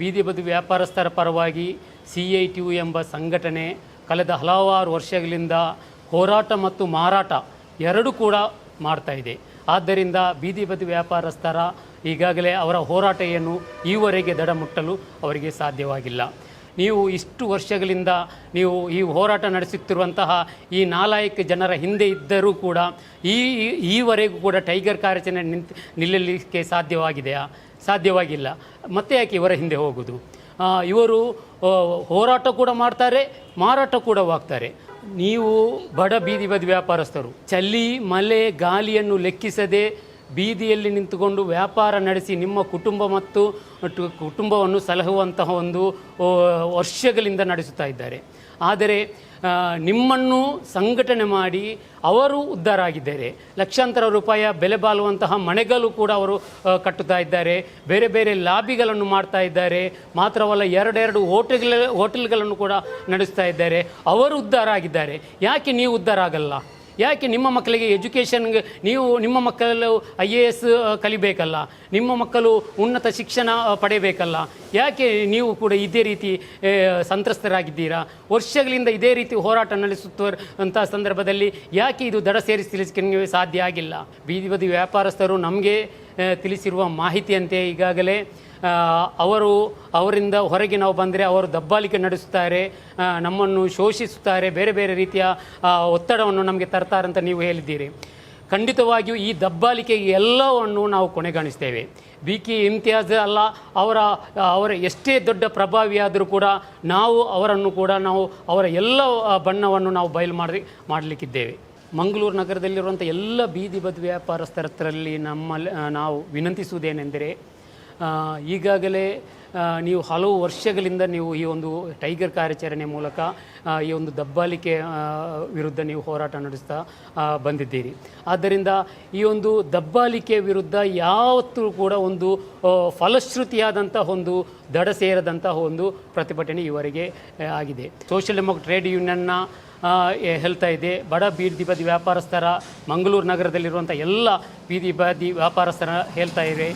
ಬೀದಿ ಬದಿ ವ್ಯಾಪಾರಸ್ಥರ ಪರವಾಗಿ ಸಿ ಐ ಟಿ ಯು ಎಂಬ ಸಂಘಟನೆ ಕಳೆದ ಹಲವಾರು ವರ್ಷಗಳಿಂದ ಹೋರಾಟ ಮತ್ತು ಮಾರಾಟ ಎರಡೂ ಕೂಡ ಮಾಡ್ತಾ ಇದೆ. ಆದ್ದರಿಂದ ಬೀದಿ ಬದಿ ವ್ಯಾಪಾರಸ್ಥರ ಈಗಾಗಲೇ ಅವರ ಹೋರಾಟ ಏನು ಈವರೆಗೆ ದಡ ಮುಟ್ಟಲು ಅವರಿಗೆ ಸಾಧ್ಯವಾಗಿಲ್ಲ. ನೀವು ಇಷ್ಟು ವರ್ಷಗಳಿಂದ ನೀವು ಈ ಹೋರಾಟ ನಡೆಸುತ್ತಿರುವಂತಹ ಈ ನಾಲಾಯಕ ಜನರ ಹಿಂದೆ ಇದ್ದರೂ ಕೂಡ ಈ ಈವರೆಗೂ ಕೂಡ ಟೈಗರ್ ಕಾರ್ಯಾಚರಣೆ ನಿಂತು ನಿಲ್ಲಲಿಕ್ಕೆ ಸಾಧ್ಯವಾಗಿದೆಯಾ? ಸಾಧ್ಯವಾಗಿಲ್ಲ. ಮತ್ತೆ ಯಾಕೆ ಇವರ ಹಿಂದೆ ಹೋಗುವುದು ಆ, ಇವರು ಹೋರಾಟ ಕೂಡ ಮಾಡ್ತಾರೆ ಮಾರಾಟ ಕೂಡ ಹೋಗ್ತಾರೆ ನೀವು ಬಡ ಬೀದಿ ಬದಿ ವ್ಯಾಪಾರಸ್ಥರು ಚಳಿ ಮಳೆ ಗಾಳಿಯನ್ನು ಲೆಕ್ಕಿಸದೆ ಬೀದಿಯಲ್ಲಿ ನಿಂತುಕೊಂಡು ವ್ಯಾಪಾರ ನಡೆಸಿ ನಿಮ್ಮ ಕುಟುಂಬ ಮತ್ತು ಕುಟುಂಬವನ್ನು ಸಲಹುವಂತಹ ಒಂದು ವರ್ಷಗಳಿಂದ ನಡೆಸುತ್ತಾ ಇದ್ದಾರೆ. ಆದರೆ ನಿಮ್ಮನ್ನು ಸಂಘಟನೆ ಮಾಡಿ ಅವರು ಉದ್ಧಾರ ಆಗಿದ್ದಾರೆ ಲಕ್ಷಾಂತರ ರೂಪಾಯಿಯ ಬೆಲೆ ಬಾಳುವಂತಹ ಮನೆಗಳು ಕೂಡ ಅವರು ಕಟ್ಟುತ್ತಾ ಇದ್ದಾರೆ. ಬೇರೆ ಬೇರೆ ಲಾಬಿಗಳನ್ನು ಮಾಡ್ತಾ ಇದ್ದಾರೆ. ಮಾತ್ರವಲ್ಲ, ಎರಡೆರಡು ಹೋಟೆಲ್ ಹೋಟೆಲ್ಗಳನ್ನು ಕೂಡ ನಡೆಸ್ತಾ ಇದ್ದಾರೆ. ಅವರು ಉದ್ಧಾರ ಆಗಿದ್ದಾರೆ. ಯಾಕೆ ನೀವು ಉದ್ಧಾರ ಆಗಲ್ಲ? ಯಾಕೆ ನಿಮ್ಮ ಮಕ್ಕಳಿಗೆ ಎಜುಕೇಷನ್ಗೆ ನೀವು ನಿಮ್ಮ ಮಕ್ಕಳು ಐ ಎ ಎಸ್ ಕಲಿಬೇಕಲ್ಲ? ನಿಮ್ಮ ಮಕ್ಕಳು ಉನ್ನತ ಶಿಕ್ಷಣ ಪಡೆಯಬೇಕಲ್ಲ? ಯಾಕೆ ನೀವು ಕೂಡ ಇದೇ ರೀತಿ ಸಂತ್ರಸ್ತರಾಗಿದ್ದೀರಾ? ವರ್ಷಗಳಿಂದ ಇದೇ ರೀತಿ ಹೋರಾಟ ನಡೆಸುತ್ತಿರುವಂಥ ಸಂದರ್ಭದಲ್ಲಿ ಯಾಕೆ ಇದು ದಡ ಸೇರಿಸಲಿಕ್ಕೆ ಸಾಧ್ಯ ಆಗಿಲ್ಲ? ಬೀದಿ ಬದಿ ವ್ಯಾಪಾರಸ್ಥರು ನಮಗೆ ತಿಳಿಸಿರುವ ಮಾಹಿತಿಯಂತೆ ಈಗಾಗಲೇ ಅವರು ಅವರಿಂದ ಹೊರಗೆ ನಾವು ಬಂದರೆ ಅವರು ದಬ್ಬಾಳಿಕೆ ನಡೆಸುತ್ತಾರೆ ನಮ್ಮನ್ನು ಶೋಷಿಸುತ್ತಾರೆ, ಬೇರೆ ಬೇರೆ ರೀತಿಯ ಒತ್ತಡವನ್ನು ನಮಗೆ ತರ್ತಾರೆ ಅಂತ ನೀವು ಹೇಳಿದ್ದೀರಿ. ಖಂಡಿತವಾಗಿಯೂ ಈ ದಬ್ಬಾಳಿಕೆ ಎಲ್ಲವನ್ನು ನಾವು ಕೊನೆಗಾಣಿಸ್ತೇವೆ. ಬಿ ಕೆ ಇಮ್ತಿಯಾಜ್ ಅಲ್ಲ, ಅವರ ಅವರ ಎಷ್ಟೇ ದೊಡ್ಡ ಪ್ರಭಾವಿಯಾದರೂ ಕೂಡ ನಾವು ಅವರನ್ನು ಕೂಡ ನಾವು ಅವರ ಎಲ್ಲ ಬಣ್ಣವನ್ನು ನಾವು ಬಯಲು ಮಾಡಿ, ಮಾಡಲಿಕ್ಕಿದ್ದೇವೆ. ಮಂಗಳೂರು ನಗರದಲ್ಲಿರುವಂಥ ಎಲ್ಲ ಬೀದಿ ಬದಿ ವ್ಯಾಪಾರಸ್ಥರಲ್ಲಿ ನಮ್ಮಲ್ಲಿ ನಾವು ವಿನಂತಿಸುವುದೇನೆಂದರೆ ಈಗಾಗಲೇ ನೀವು ಹಲವು ವರ್ಷಗಳಿಂದ ನೀವು ಈ ಒಂದು ಟೈಗರ್ ಕಾರ್ಯಾಚರಣೆ ಮೂಲಕ ಈ ಒಂದು ದಬ್ಬಾಲಿಕೆ ವಿರುದ್ಧ ನೀವು ಹೋರಾಟ ನಡೆಸ್ತಾ ಬಂದಿದ್ದೀರಿ. ಆದ್ದರಿಂದ ಈ ಒಂದು ದಬ್ಬಾಲಿಕೆ ವಿರುದ್ಧ ಯಾವತ್ತೂ ಕೂಡ ಒಂದು ಫಲಶ್ರುತಿಯಾದಂಥ ಒಂದು, ದಡ ಸೇರದಂತಹ ಒಂದು ಪ್ರತಿಭಟನೆ ಈವರೆಗೆ ಆಗಿದೆ. ಸೋಷಿಯಲ್ ಡೆಮೋಕ್ರೆಟ್ ಟ್ರೇಡ್ ಯೂನಿಯನ್ನ ಹೇಳ್ತಾ ಇದೆ ಬಡ ಬೀದಿ ಬದಿ ವ್ಯಾಪಾರಸ್ಥರ, ಮಂಗಳೂರು ನಗರದಲ್ಲಿರುವಂಥ ಎಲ್ಲ ಬೀದಿ ಬದಿ ವ್ಯಾಪಾರಸ್ಥರ ಹೇಳ್ತಾ ಇದೆ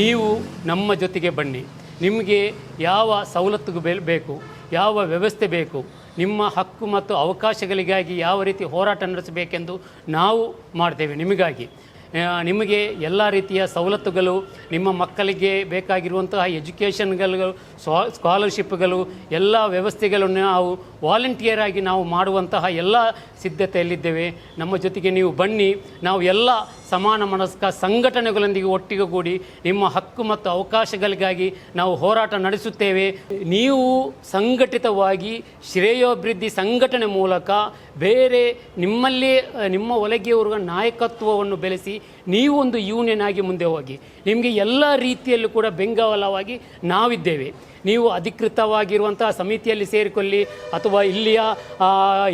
ನೀವು ನಮ್ಮ ಜೊತೆಗೆ ಬನ್ನಿ. ನಿಮಗೆ ಯಾವ ಸವಲತ್ತು ಬೇಕು, ಯಾವ ವ್ಯವಸ್ಥೆ ಬೇಕು, ನಿಮ್ಮ ಹಕ್ಕು ಮತ್ತು ಅವಕಾಶಗಳಿಗಾಗಿ ಯಾವ ರೀತಿ ಹೋರಾಟ ನಡೆಸಬೇಕೆಂದು ನಾವು ಮಾಡ್ತೇವೆ ನಿಮಗಾಗಿ. ನಿಮಗೆ ಎಲ್ಲ ರೀತಿಯ ಸವಲತ್ತುಗಳು, ನಿಮ್ಮ ಮಕ್ಕಳಿಗೆ ಬೇಕಾಗಿರುವಂತಹ ಎಜುಕೇಷನ್ಗಳು ಸ್ವಾ ಸ್ಕಾಲರ್ಶಿಪ್ಗಳು, ಎಲ್ಲ ವ್ಯವಸ್ಥೆಗಳನ್ನು ನಾವು ವಾಲಂಟಿಯರ್ ಆಗಿ ನಾವು ಮಾಡುವಂತಹ ಎಲ್ಲ ಸಿದ್ಧತೆಯಲ್ಲಿದ್ದೇವೆ. ನಮ್ಮ ಜೊತೆಗೆ ನೀವು ಬನ್ನಿ. ನಾವು ಎಲ್ಲ ಸಮಾನ ಮನಸ್ಕ ಸಂಘಟನೆಗಳೊಂದಿಗೆ ಒಟ್ಟಿಗೆಗೂಡಿ ನಿಮ್ಮ ಹಕ್ಕು ಮತ್ತು ಅವಕಾಶಗಳಿಗಾಗಿ ನಾವು ಹೋರಾಟ ನಡೆಸುತ್ತೇವೆ. ನೀವು ಸಂಘಟಿತವಾಗಿ ಶ್ರೇಯೋಭಿವೃದ್ಧಿ ಸಂಘಟನೆ ಮೂಲಕ ಬೇರೆ ನಿಮ್ಮಲ್ಲಿ, ನಿಮ್ಮ ಒಲಗೆಯವರ ನಾಯಕತ್ವವನ್ನು ಬೆಳೆಸಿ ನೀವು ಒಂದು ಯೂನಿಯನ್ ಆಗಿ ಮುಂದೆ ಹೋಗಿ. ನಿಮಗೆ ಎಲ್ಲ ರೀತಿಯಲ್ಲೂ ಕೂಡ ಬೆಂಗಾವಲವಾಗಿ ನಾವಿದ್ದೇವೆ. ನೀವು ಅಧಿಕೃತವಾಗಿರುವಂತಹ ಸಮಿತಿಯಲ್ಲಿ ಸೇರಿಕೊಳ್ಳಿ ಅಥವಾ ಇಲ್ಲಿಯ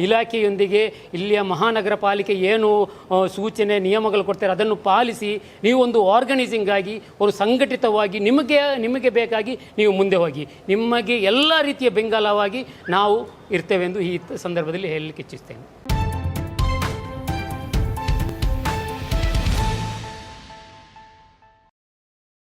ಇಲಾಖೆಯೊಂದಿಗೆ, ಇಲ್ಲಿಯ ಮಹಾನಗರ ಪಾಲಿಕೆ ಏನು ಸೂಚನೆ, ನಿಯಮಗಳು ಕೊಡ್ತಾರೆ ಅದನ್ನು ಪಾಲಿಸಿ ನೀವು ಒಂದು ಆರ್ಗನೈಸಿಂಗ್ ಆಗಿ, ಒಂದು ಸಂಘಟಿತವಾಗಿ ನಿಮಗೆ ನಿಮಗೆ ಬೇಕಾಗಿ ನೀವು ಮುಂದೆ ಹೋಗಿ. ನಿಮಗೆ ಎಲ್ಲ ರೀತಿಯ ಬೆಂಗಾಲವಾಗಿ ನಾವು ಇರ್ತೇವೆ ಎಂದು ಈ ಸಂದರ್ಭದಲ್ಲಿ ಹೇಳಲಿಕ್ಕೆ ಇಚ್ಛಿಸ್ತೇನೆ.